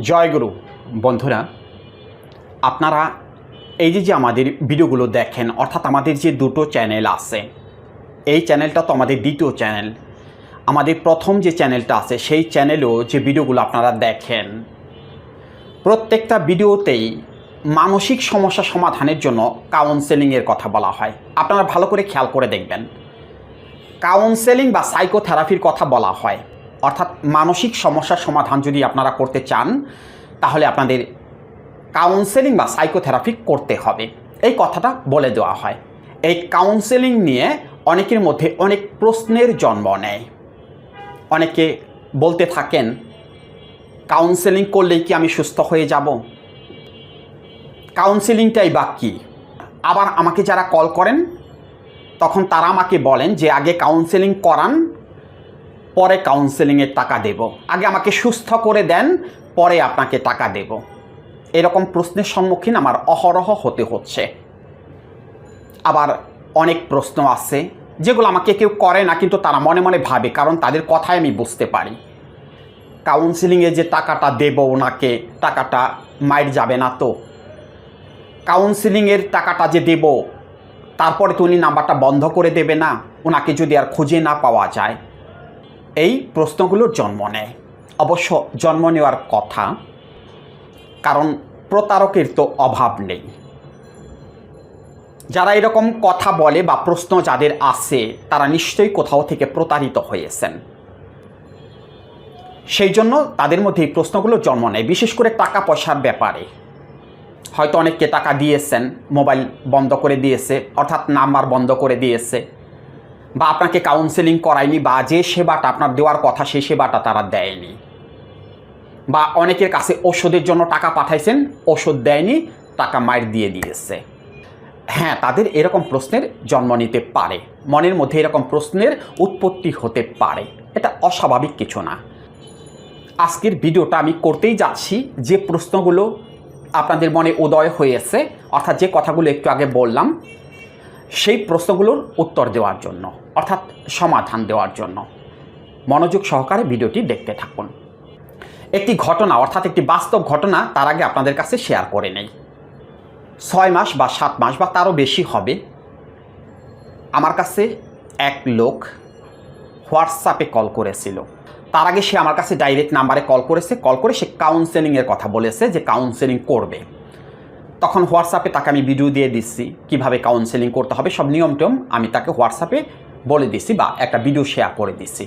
জয়গুরু বন্ধুরা, আপনারা এই যে যে আমাদের ভিডিওগুলো দেখেন, অর্থাৎ আমাদের যে দুটো চ্যানেল আছে, এই চ্যানেলটা তো আমাদের দ্বিতীয় চ্যানেল, আমাদের প্রথম যে চ্যানেলটা আছে, সেই চ্যানেলেও যে ভিডিওগুলো আপনারা দেখেন, প্রত্যেকটা ভিডিওতেই মানসিক সমস্যা সমাধানের জন্য কাউন্সেলিংয়ের কথা বলা হয়। আপনারা ভালো করে খেয়াল করে দেখবেন। কাউন্সেলিং বা সাইকোথেরাপির কথা বলা হয়। অর্থাৎ মানসিক সমস্যার সমাধান যদি আপনারা করতে চান, তাহলে আপনাদের কাউন্সেলিং বা সাইকোথেরাপি করতে হবে। এই কথাটা বলে দেওয়া হয়। এই কাউন্সেলিং নিয়ে অনেকের মধ্যে অনেক প্রশ্নের জন্ম নেয়। অনেকে বলতে থাকেন কাউন্সেলিং করলেই কি আমি সুস্থ হয়ে যাব? কাউন্সেলিংটাই বা কী? আবার আমাকে যারা কল করেন, তখন তারা আমাকে বলেন যে, আগে কাউন্সেলিং করান পরে কাউন্সেলিংয়ের টাকা দেব। আগে আমাকে সুস্থ করে দেন, পরে আপনাকে টাকা দেব। এরকম প্রশ্নের সম্মুখীন আমার অহরহ হতে হচ্ছে। আবার অনেক প্রশ্ন আছে, যেগুলো আমাকে কেউ করে না, কিন্তু তারা মনে মনে ভাবে, কারণ তাদের কথাই আমি বুঝতে পারি। কাউন্সিলিংয়ে যে টাকাটা দেব ওনাকে, টাকাটা মাইর যাবে না তো। কাউন্সিলিংয়ের টাকাটা যে দেব, তারপরে তো উনি নাম্বারটা বন্ধ করে দেবে না। ওনাকে যদি আর খুঁজে না পাওয়া যায় এই প্রশ্নগুলোর জন্ম নেয়। অবশ্য জন্ম নেওয়ার কথা, কারণ প্রতারকের তো অভাব নেই। যারা এরকম কথা বলে বা প্রশ্ন যাদের আসে, তারা নিশ্চয়ই কোথাও থেকে প্রতারিত হয়েছেন। সেই জন্য তাদের মধ্যে এই প্রশ্নগুলো জন্ম নেয়, বিশেষ করে টাকা পয়সার ব্যাপারে। হয়তো অনেককে টাকা দিয়েছেন, মোবাইল বন্ধ করে দিয়েছে, অর্থাৎ নাম্বার বন্ধ করে দিয়েছে। বা আপনাকে কাউন্সেলিং করায়নি বা যে সেবাটা আপনার দেওয়ার কথা সেই সেবাটা তারা দেয়নি। বা অনেকের কাছে ওষুধের জন্য টাকা পাঠাইছেন ওষুধ দেয়নি, টাকা মায়ের দিয়ে দিয়েছে। হ্যাঁ তাদের এরকম প্রশ্নের জন্ম নিতে পারে। মনের মধ্যে এরকম প্রশ্নের উৎপত্তি হতে পারে। এটা অস্বাভাবিক কিছু না। আজকের ভিডিওটা আমি করতেই যাচ্ছি যে প্রশ্নগুলো আপনাদের মনে উদয় হয়েছে, অর্থাৎ যে কথাগুলো একটু আগে বললাম, সেই প্রশ্নগুলোর উত্তর দেওয়ার জন্য। অর্থাৎ সমাধান দেওয়ার জন্য। মনোযোগ সহকারে ভিডিওটি দেখতে থাকুন। একটি ঘটনা, অর্থাৎ একটি বাস্তব ঘটনা তার আগে আপনাদের কাছে শেয়ার করে নেই। ছয় মাস বা সাত মাস বা তারও বেশি হবে। আমার কাছে এক লোক হোয়াটসঅ্যাপে কল করেছিল। তার আগে সে আমার কাছে ডাইরেক্ট নাম্বারে কল করেছে। কল করে সে কাউন্সেলিংয়ের কথা বলেছে যে কাউন্সেলিং করবে। তখন হোয়াটসঅ্যাপে তাকে আমি ভিডিও দিয়ে দিচ্ছি। কীভাবে কাউন্সেলিং করতে হবে, সব নিয়ম টিয়ম আমি তাকে হোয়াটসঅ্যাপে বলে দিছি বা একটা ভিডিও শেয়ার করে দিছি।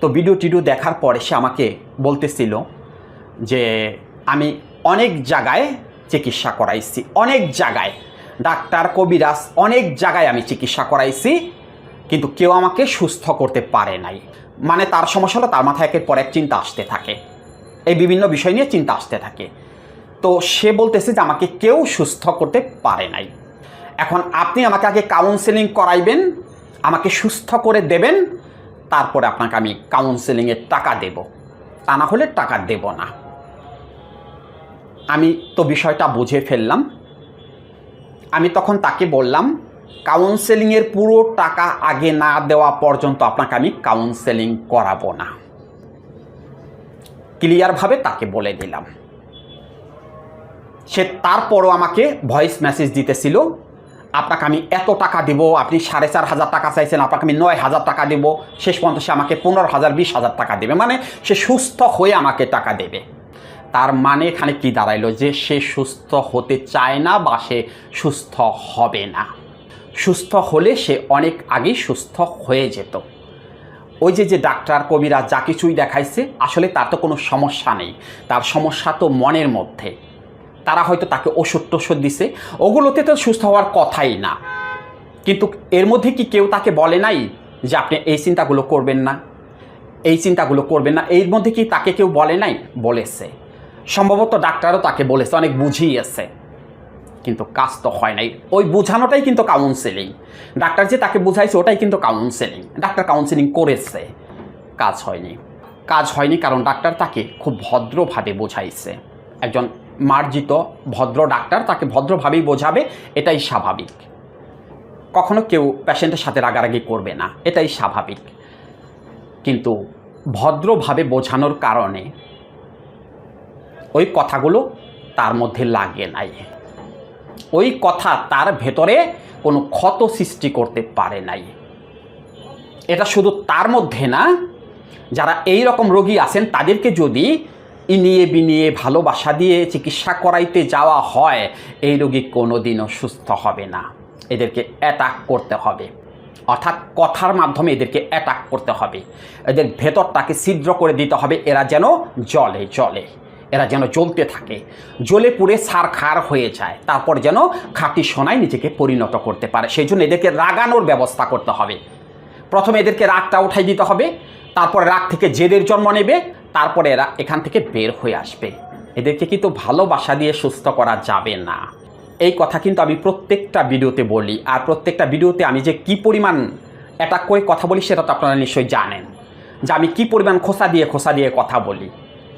তো ভিডিও টিডিও দেখার পরে সে আমাকে বলতেছিল যে, আমি অনেক জায়গায় চিকিৎসা করাইছি, অনেক জায়গায়। ডাক্তার কবিরাজ, অনেক জায়গায় আমি চিকিৎসা করাইছি, কিন্তু কেউ আমাকে সুস্থ করতে পারে নাই। মানে তার সমস্যা হলো তার মাথায় একের পর এক চিন্তা আসতে থাকে। এই বিভিন্ন বিষয় নিয়ে চিন্তা আসতে থাকে। তো সে বলতেছে যে, আমাকে কেউ সুস্থ করতে পারে নাই। এখন আপনি আমাকে আগে কাউন্সেলিং করাইবেন আমাকে সুস্থ করে দেবেন, তারপরে আপনাকে আমি কাউন্সেলিংয়ের টাকা দেব। তা না হলে টাকা দেব না। আমি তো বিষয়টা বুঝে ফেললাম। আমি তখন তাকে বললাম কাউন্সেলিংয়ের পুরো টাকা আগে না দেওয়া পর্যন্ত আপনাকে আমি কাউন্সেলিং করাবো না। ক্লিয়ারভাবে তাকে বলে দিলাম। সে তারপরও আমাকে ভয়েস মেসেজ দিতেছিল আপনাকে আমি এত টাকা দেব, আপনি সাড়ে চার হাজার টাকা চাইছেন, আপনাকে আমি নয় হাজার টাকা দেব, শেষ পর্যন্ত সে আমাকে পনেরো হাজার, বিশ হাজার টাকা দেবে। মানে সে সুস্থ হয়ে আমাকে টাকা দেবে। তার মানে এখানে কি দাঁড়াইলো যে সে সুস্থ হতে চায় না বা সে সুস্থ হবে না। সুস্থ হলে সে অনেক আগেই সুস্থ হয়ে যেত। ওই যে যে ডাক্তার কবিরা যা কিছুই দেখাইছে, আসলে তার তো কোনো সমস্যা নেই। তার সমস্যা তো মনের মধ্যে। তারা হয়তো তাকে ওষুধ টষুধ দিছে। ওগুলোতে তো সুস্থ হওয়ার কথাই না। কিন্তু এর মধ্যে কি কেউ তাকে বলে নাই যে আপনি এই চিন্তাগুলো করবেন না? এই চিন্তাগুলো করবেন না। এর মধ্যে কি তাকে কেউ বলে নাই? বলেছে। সম্ভবত ডাক্তারও তাকে বলেছে, অনেক বুঝিয়েছে। কিন্তু কাজ তো হয় নাই। ওই বোঝানোটাই কিন্তু কাউন্সেলিং ডাক্তার যে তাকে বুঝাইছে, ওটাই কিন্তু কাউন্সেলিং ডাক্তার কাউন্সেলিং করেছে। কাজ হয়নি। কাজ হয়নি কারণ ডাক্তার তাকে খুব ভদ্রভাবে বোঝাইছে। একজন মার্জিত, ভদ্র ডাক্তার, তাকে ভদ্রভাবেই বোঝাবে, এটাই স্বাভাবিক। কখনো কেউ পেশেন্টের সাথে রাগারাগি করবে না, এটাই স্বাভাবিক। কিন্তু ভদ্রভাবে বোঝানোর কারণে ওই কথাগুলো তার মধ্যে লাগে নাই। ওই কথা তার ভেতরে কোনো ক্ষত সৃষ্টি করতে পারে নাই। এটা শুধু তার মধ্যে না, যারা এই রকম রোগী আছেন, তাদেরকে যদি ইনিয়ে বিনিয়ে ভালোবাসা দিয়ে চিকিৎসা করাইতে যাওয়া হয়, এই রোগী কোনোদিনও সুস্থ হবে না। এদেরকে অ্যাটাক করতে হবে। অর্থাৎ কথার মাধ্যমে এদেরকে অ্যাটাক করতে হবে। এদের ভেতরটাকে ছিদ্র করে দিতে হবে, এরা যেন জলে জলে। এরা যেন জ্বলতে থাকে। জ্বলে পুড়ে সার খার হয়ে যায়। তারপর যেন খাঁটি সোনায় নিজেকে পরিণত করতে পারে। সেই জন্য এদেরকে রাগানোর ব্যবস্থা করতে হবে। প্রথমে এদেরকে রাগটা উঠাই দিতে হবে। তারপরে রাগ থেকে জেদের জন্ম নেবে। তারপরে এরা এখান থেকে বের হয়ে আসবে। এদেরকে কিন্তু ভালোবাসা দিয়ে সুস্থ করা যাবে না। এই কথা কিন্তু আমি প্রত্যেকটা ভিডিওতে বলি, আর প্রত্যেকটা ভিডিওতে আমি যে কি পরিমাণ অ্যাটাক করে কথা বলি সেটা তো আপনারা নিশ্চয়ই জানেন। যে আমি কি পরিমাণ খোসা দিয়ে খোসা দিয়ে কথা বলি,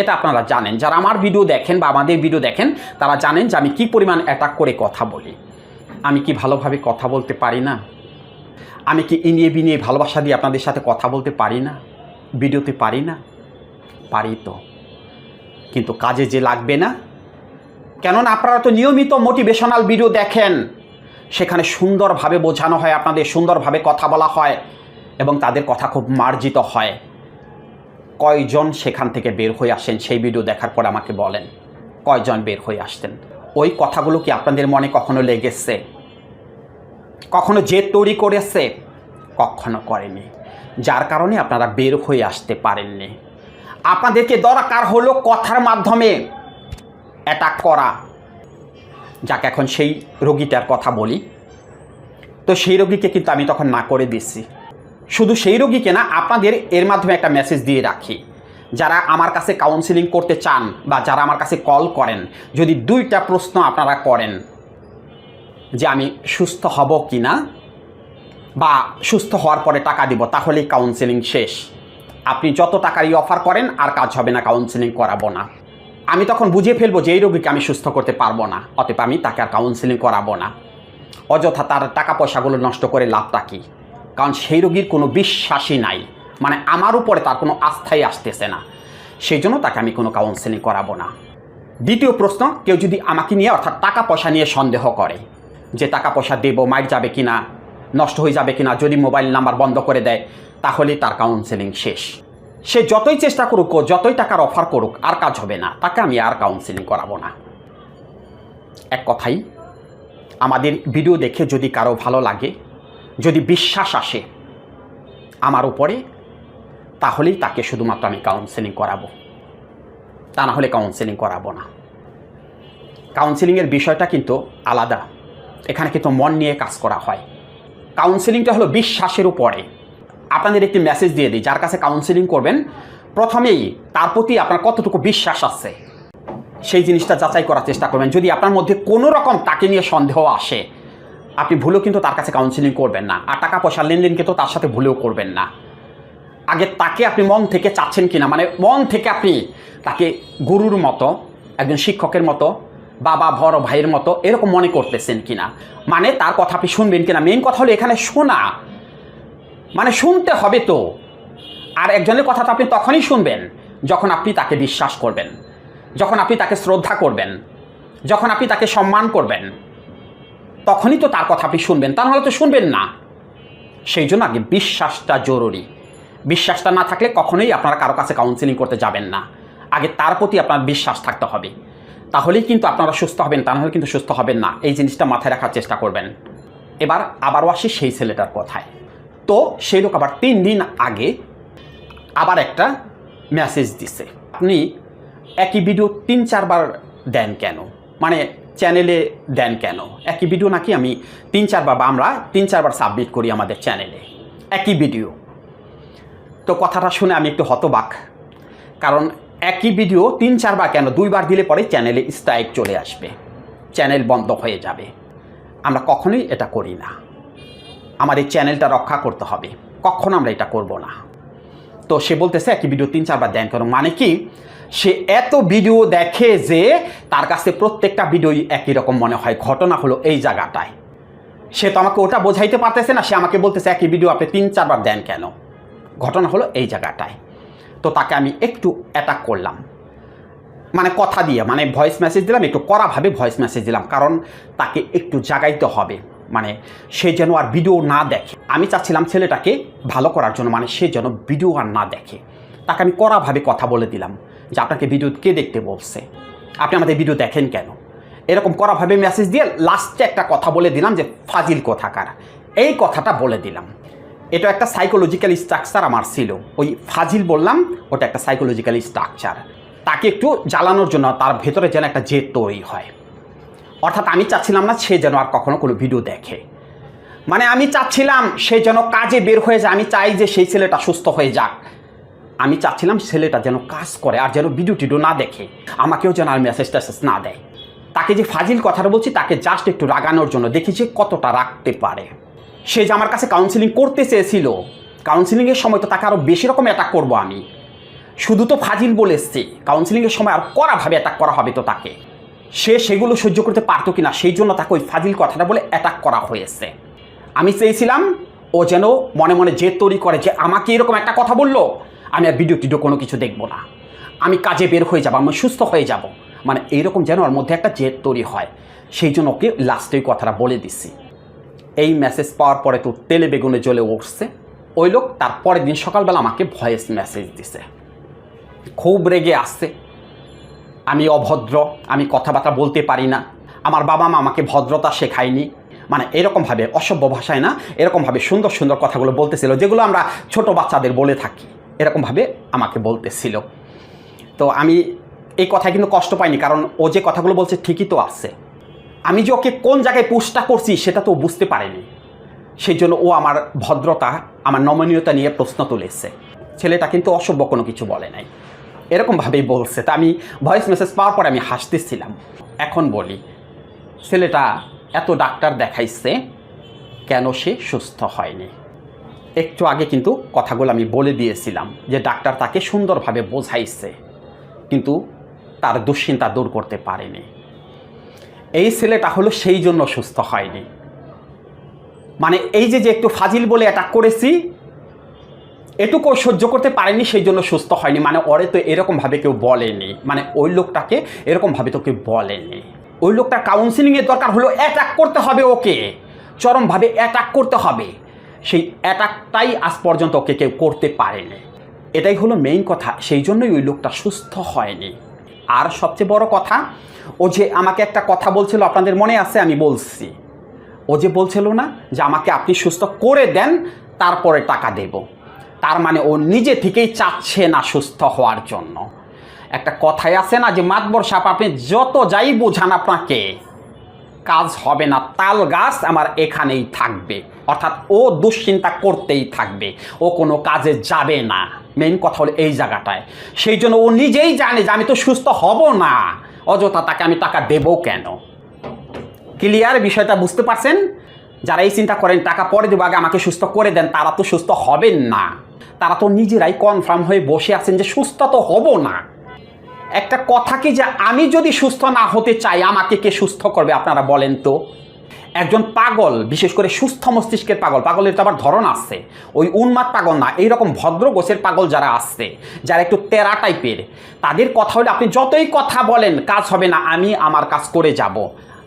এটা আপনারা জানেন। যারা আমার ভিডিও দেখেন বা আমাদের ভিডিও দেখেন, তারা জানেন যে আমি কি পরিমাণ অ্যাটাক করে কথা বলি। আমি কি ভালোভাবে কথা বলতে পারি না? আমি কি ইনিয়ে বিনিয়ে ভালোবাসা দিয়ে আপনাদের সাথে কথা বলতে পারি না? ভিডিওতে পারি না? পারি তো কিন্তু কাজে যে লাগবে না? কেননা আপনারা তো নিয়মিত মোটিভেশনাল ভিডিও দেখেন, সেখানে সুন্দরভাবে বোঝানো হয়, আপনাদের সুন্দরভাবে কথা বলা হয় এবং তাদের কথা খুব মার্জিত হয়। কয়জন সেখান থেকে বের হয়ে আসেন সেই ভিডিও দেখার পর আমাকে বলেন, কয়জন বের হয়ে আসতেন ওই কথাগুলো কি আপনাদের মনে কখনো লেগেছে? কখনো যে তৈরি করেছে? কখনো করেনি। যার কারণে আপনারা বের হয়ে আসতে পারেননি। আপনাদেরকে দরকার হলো কথার মাধ্যমে অ্যাটাক করা। যাকে, এখন সেই রোগীটার কথা বলি। তো সেই রোগীকে কিন্তু আমি তখন না করে দিচ্ছি। শুধু সেই রোগীকে না, আপনাদের এর মাধ্যমে একটা মেসেজ দিয়ে রাখি। যারা আমার কাছে কাউন্সিলিং করতে চান বা যারা আমার কাছে কল করেন, যদি দুইটা প্রশ্ন আপনারা করেন যে আমি সুস্থ হব কি না বা সুস্থ হওয়ার পরে টাকা দিব, তাহলেই কাউন্সিলিং শেষ। আপনি যত টাকারই অফার করেন, আর কাজ হবে না কাউন্সিলিং করাবো না। আমি তখন বুঝে ফেলব যে এই রোগীকে আমি সুস্থ করতে পারব না, অতএব আমি তাকে আর কাউন্সিলিং করাবো না। অযথা তার টাকা পয়সাগুলো নষ্ট করে লাভটা কী? কারণ সেই রোগীর কোনো বিশ্বাসই নাই। মানে আমার উপরে তার কোনো আস্থাই আসতেছে না। সেই জন্য তাকে আমি কোনো কাউন্সিলিং করাবো না। দ্বিতীয় প্রশ্ন, কেউ যদি আমাকে নিয়ে অর্থাৎ টাকা পয়সা নিয়ে সন্দেহ করে যে টাকা পয়সা দেবো মাইর যাবে কি না নষ্ট হয়ে যাবে কি না যদি মোবাইল নাম্বার বন্ধ করে দেয় তাহলেই তার কাউন্সেলিং শেষ। সে যতই চেষ্টা করুক ও যতই টাকার অফার করুক, আর কাজ হবে না। তাকে আমি আর কাউন্সেলিং করাবো না। এক কথাই, আমাদের ভিডিও দেখে যদি কারও ভালো লাগে, যদি বিশ্বাস আসে আমার উপরে, তাহলেই তাকে শুধুমাত্র আমি কাউন্সেলিং করাবো। তা না হলে কাউন্সেলিং করাবো না। কাউন্সেলিংয়ের বিষয়টা কিন্তু আলাদা। এখানে কিন্তু মন নিয়ে কাজ করা হয়। কাউন্সেলিংটা হলো বিশ্বাসের উপরে। আপনাদের একটি মেসেজ দিয়ে দিই, যার কাছে কাউন্সেলিং করবেন, প্রথমেই তার প্রতি আপনার কতটুকু বিশ্বাস আছে, সেই জিনিসটা যাচাই করার চেষ্টা করবেন। যদি আপনার মধ্যে কোনো রকম তাকে নিয়ে সন্দেহ আসে, আপনি ভুলেও কিন্তু তার কাছে কাউন্সিলিং করবেন না, আর টাকা পয়সা লেনদেন কিন্তু তার সাথে ভুলেও করবেন না। আগে তাকে আপনি মন থেকে চাচ্ছেন কিনা মানে মন থেকে আপনি তাকে গুরুর মতো, একজন শিক্ষকের মতো, বাবা, বড় ভাইয়ের মতো এরকম মনে করতেছেন কিনা মানে তার কথা আপনি শুনবেন কিনা। মেন কথা হলো এখানে শোনা মানে শুনতে হবে তো। আর একজনের কথা তো আপনি তখনই শুনবেন, যখন আপনি তাকে বিশ্বাস করবেন, যখন আপনি তাকে শ্রদ্ধা করবেন, যখন আপনি তাকে সম্মান করবেন। তখনই তো তার কথা আপনি শুনবেন, তা নাহলে তো শুনবেন না। সেই জন্য আগে বিশ্বাসটা জরুরি। বিশ্বাসটা না থাকলে কখনোই আপনারা কারও কাছে কাউন্সিলিং করতে যাবেন না। আগে তার প্রতি আপনার বিশ্বাস থাকতে হবে। তাহলেই কিন্তু আপনারা সুস্থ হবেন, তা নাহলে কিন্তু সুস্থ হবেন না। এই জিনিসটা মাথায় রাখার চেষ্টা করবেন। এবার আবারও আসি সেই ছেলেটার কথায়। তো সেই লোক আবার তিন দিন আগে আবার একটা মেসেজ দিছে। আপনি একই ভিডিও তিন, চারবার দেন কেন? মানে চ্যানেলে দেন কেন? একই ভিডিও নাকি আমি তিন, চারবার বা আমরা তিন, চারবার সাবমিট করি আমাদের চ্যানেলে একই ভিডিও তো কথাটা শুনে আমি একটু হতবাক। কারণ একই ভিডিও তিন, চারবার কেন? দুইবার দিলে পরে চ্যানেলে স্ট্রাইক চলে আসবে। চ্যানেল বন্ধ হয়ে যাবে। আমরা কখনোই এটা করি না। আমাদের চ্যানেলটা রক্ষা করতে হবে। কখনো আমরা এটা করব না। তো সে বলতেছে একই ভিডিও তিন, চারবার দেন কেন মানে কি? সে এত ভিডিও দেখে যে তার কাছে প্রত্যেকটা ভিডিওই একই রকম মনে হয়। ঘটনা হলো এই জায়গাটায়। সে তো আমাকে ওটা বোঝাইতে পারতেছে না, সে আমাকে বলতেছে একই ভিডিও আপনি তিন, চারবার দেন কেন? ঘটনা হলো এই জায়গাটায়। তো তাকে আমি একটু অ্যাটাক করলাম। মানে কথা দিয়ে মানে ভয়েস মেসেজ দিলাম, একটু কড়াভাবে ভয়েস মেসেজ দিলাম। কারণ তাকে একটু জাগাইতে হবে। মানে সে যেন আর ভিডিও না দেখে। আমি চাচ্ছিলাম ছেলেটাকে ভালো করার জন্য মানে সে যেন ভিডিও আর না দেখে। তাকে আমি কড়াভাবে কথা বলে দিলাম যে, আপনাকে ভিডিও কে দেখতে বলছে? আপনি আমাদের ভিডিও দেখেন কেন? এরকম কড়াভাবে মেসেজ দিয়ে লাস্টে একটা কথা বলে দিলাম যে, ফাজিল কোথাকার? এই কথাটা বলে দিলাম। এটা একটা সাইকোলজিক্যাল স্ট্রাকচার আমার ছিল। ওই ফাজিল বললাম, ওটা একটা সাইকোলজিক্যাল স্ট্রাকচার তাকে একটু জ্বালানোর জন্য, তার ভেতরে যেন একটা জেদ তৈরি হয়। অর্থাৎ আমি চাচ্ছিলাম না সে যেন আর কখনো কোনো ভিডিও দেখে। মানে আমি চাচ্ছিলাম সে যেন কাজে বের হয়ে যায়, আমি চাই যে সেই ছেলেটা সুস্থ হয়ে যাক। আমি চাচ্ছিলাম ছেলেটা যেন কাজ করে আর যেন ভিডিও টিডিও না দেখে, আমাকেও যেন আর মেসেজ টেসেজ না দেয়। তাকে যে ফাজিল কথাটা বলছি, তাকে জাস্ট একটু রাগানোর জন্য দেখি যে কতটা রাখতে পারে। সে যে আমার কাছে কাউন্সিলিং করতে চেয়েছিল কাউন্সিলিংয়ের সময় তো তাকে আরও বেশি রকম অ্যাটাক করব আমি। শুধু তো ফাজিল বলে এসছে কাউন্সিলিংয়ের সময় আর কড়াভাবে অ্যাটাক করা হবে তো তাকে। সে সেগুলো সহ্য করতে পারতো কি না সেই জন্য তাকে ওই ফাজিল কথাটা বলে অ্যাটাক করা হয়েছে। আমি চেয়েছিলাম, ও যেন মনে মনে জেদ তৈরি করে, যে আমাকে এরকম একটা কথা বলল, আমি আর ভিডিও টিডিও কোনো কিছু দেখব না। আমি কাজে বের হয়ে যাব, আমি সুস্থ হয়ে যাব। মানে এইরকম যেন ওর মধ্যে একটা জেদ তৈরি হয়। সেই জন্য ওকে লাস্টে কথাটা বলে দিছি। এই মেসেজ পাওয়ার পরে তো তেলে বেগুনে জ্বলে উঠছে। ওই লোক তারপরের দিন সকালবেলা আমাকে ভয়েস মেসেজ দিছে। খুব রেগে আসছে। আমি অভদ্র, আমি কথাবার্তা বলতে পারি না। আমার বাবা মা আমাকে ভদ্রতা শেখায়নি। মানে এরকমভাবে অসভ্য ভাষায় না এরকমভাবে সুন্দর সুন্দর কথাগুলো বলতেছিল, যেগুলো আমরা ছোট বাচ্চাদের বলে থাকি। এরকমভাবে আমাকে বলতেছিল। তো আমি এই কথায় কিন্তু কষ্ট পাইনি, কারণ ও যে কথাগুলো বলছে ঠিকই তো আছে। আমি যে ওকে কোন জায়গায় পুষ্টা করছি সেটা তো বুঝতে পারেনি। সেই জন্য ও আমার ভদ্রতা, আমার নমনীয়তা নিয়ে প্রশ্ন তুলেছে। ছেলেটা কিন্তু অসভ্য কোনো কিছু বলে নাই। এরকমভাবেই বলছে। তা আমি ভয়েস মেসেজ পাওয়ার পরে আমি হাসতেছিলাম। এখন বলি, ছেলেটা এত ডাক্তার দেখাইছে, কেন সে সুস্থ হয়নি? একটু আগে কিন্তু কথাগুলো আমি বলে দিয়েছিলাম যে ডাক্তার তাকে সুন্দরভাবে বোঝাইছে, কিন্তু তার দুশ্চিন্তা দূর করতে পারেনি। এই ছেলেটা হলো সেই জন্য সুস্থ হয়নি। মানে এই যে যে একটু ফাজিল বলে অ্যাটাক করেছি এটুকু সহ্য করতে পারেনি সেই জন্য সুস্থ হয়নি। মানে ওরে তো এরকমভাবে কেউ বলেনি। মানে ওই লোকটাকে এরকমভাবে তো কেউ বলেনি। ওই লোকটার কাউন্সিলিংয়ের দরকার হলো অ্যাটাক করতে হবে ওকে। চরমভাবে অ্যাটাক করতে হবে। সেই অ্যাটাকটাই আজ পর্যন্ত ওকে কেউ করতে পারেনি। এটাই হলো মেইন কথা। সেই জন্যই ওই লোকটা সুস্থ হয়নি। আর সবচেয়ে বড় কথা, ও যে আমাকে একটা কথা বলছিল, আপনাদের মনে আছে? আমি বলছি। ও যে বলছিল না যে আমাকে আপনি সুস্থ করে দেন, তারপরে টাকা দেব। তার মানে ও নিজে থেকেই চাচ্ছে না সুস্থ হওয়ার জন্য। একটা কথাই আছে না যে, মাতবর সাপ, আপনি যত যাই বোঝান আপনাকে, কাজ হবে না, তাল গাছ আমার এখানেই থাকবে। অর্থাৎ ও দুশ্চিন্তা করতেই থাকবে, ও কোনো কাজে যাবে না। মেইন কথা হলো এই জায়গাটায়। সেই জন্য ও নিজেই জানে যে, আমি তো সুস্থ হব না। অযথা তাকে আমি টাকা দেবো কেন? ক্লিয়ার বিষয়টা বুঝতে পারছেন? যারা এই চিন্তা করেন, টাকা পরে দেবো, আগে আমাকে সুস্থ করে দেন, তারা তো সুস্থ হবেন না। তারা তো নিজেরাই কনফার্ম হয়ে বসে আছেন যে সুস্থ তো হব না। একটা কথা কি যে আমি যদি সুস্থ না হতে চাই, আমাকে কে সুস্থ করবে আপনারা বলেন তো? একজন পাগল, বিশেষ করে সুস্থ মস্তিষ্কের পাগল, পাগলের তো আবার ধরন আছে। ওই উন্মাদ পাগল না, এইরকম ভদ্র গোছের পাগল যারা আসছে যারা একটু তেরা টাইপের, তাদের কথা হলে আপনি যতই কথা বলেন, কাজ হবে না, আমি আমার কাজ করে যাব।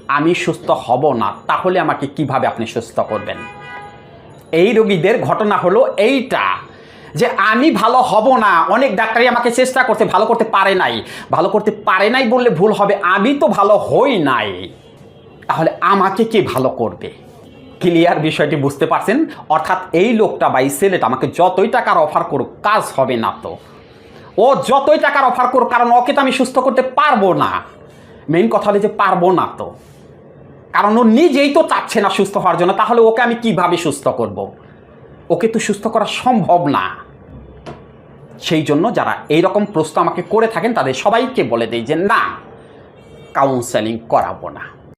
আমি সুস্থ হব না, তাহলে আমাকে কীভাবে আপনি সুস্থ করবেন? এই রোগীদের ঘটনা হলো এইটা। যে আমি ভালো হব না, অনেক ডাক্তারই আমাকে চেষ্টা করতে ভালো করতে পারে নাই। ভালো করতে পারে নাই বললে ভুল হবে, আমি তো ভালো হই নাই। তাহলে আমাকে কে ভালো করবে? ক্লিয়ার বিষয়টি বুঝতে পারছেন? অর্থাৎ এই লোকটা বা এই ছেলেটা আমাকে যতই টাকার অফার করুক, কাজ হবে না তো। ও যতই টাকার অফার করুক, কারণ ওকে তো আমি সুস্থ করতে পারব না। মেইন কথা হলো যে পারব না তো। কারণ ও নিজেই তো চাচ্ছে না সুস্থ হওয়ার জন্য, তাহলে ওকে আমি কীভাবে সুস্থ করব। ওকে তো সুস্থ করা সম্ভব না। সেই জন্য যারা এই রকম প্রশ্ন আমাকে করে থাকেন, তাদের সবাইকে বলে দেয় যে, না কাউন্সেলিং করাবো না।